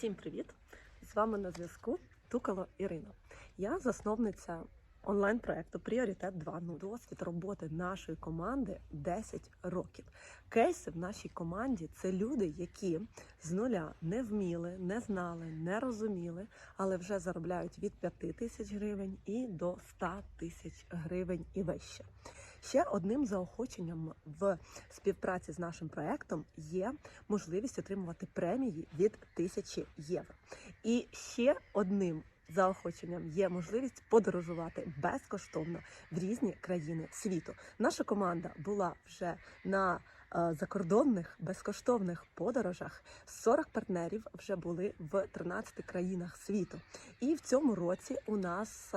Всім привіт! З вами на зв'язку Тукало Ірина. Я засновниця онлайн-проекту Пріоритет 2. Ну, досвід роботи нашої команди 10 років. Кейси в нашій команді це люди, які з нуля не вміли, не знали, не розуміли, але вже заробляють від 5 тисяч гривень і до 100 тисяч гривень і вище. Ще одним заохоченням в співпраці з нашим проектом є можливість отримувати премії від 1000 євро. І ще одним заохоченням є можливість подорожувати безкоштовно в різні країни світу. Наша команда була вже на е, закордонних безкоштовних подорожах. 40 партнерів вже були в 13 країнах світу. І в цьому році у нас.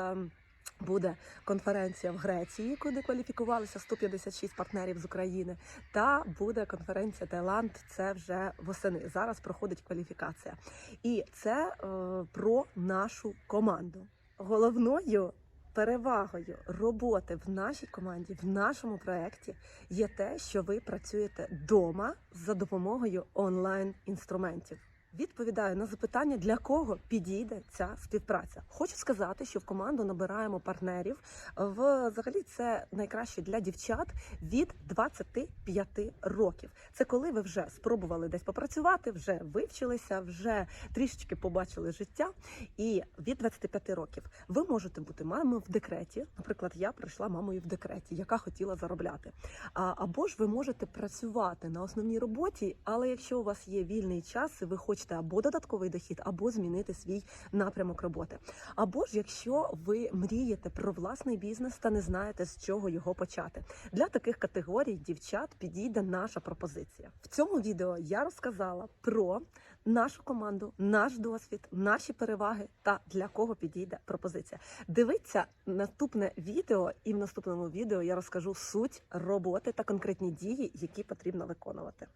Буде конференція в Греції, куди кваліфікувалися 156 партнерів з України. Та буде конференція Таїланд. Це вже восени. Зараз проходить кваліфікація. І це е, про нашу команду. Головною перевагою роботи в нашій команді, в нашому проєкті є те, що ви працюєте вдома за допомогою онлайн інструментів. Відповідаю на запитання, для кого підійде ця співпраця. Хочу сказати, що в команду набираємо партнерів. Взагалі це найкраще для дівчат від 25 років. Це коли ви вже спробували десь попрацювати, вже вивчилися, вже трішечки побачили життя. І від 25 років ви можете бути мамою в декреті. Наприклад, я прийшла мамою в декреті, яка хотіла заробляти. Або ж ви можете працювати на основній роботі, але якщо у вас є вільний час, і ви хочете або додатковий дохід, або змінити свій напрямок роботи. Або ж якщо ви мрієте про власний бізнес та не знаєте з чого його почати. Для таких категорій дівчат підійде наша пропозиція. В цьому відео я розказала про нашу команду, наш досвід, наші переваги та для кого підійде пропозиція. Дивіться наступне відео, і в наступному відео я розкажу суть роботи та конкретні дії, які потрібно виконувати.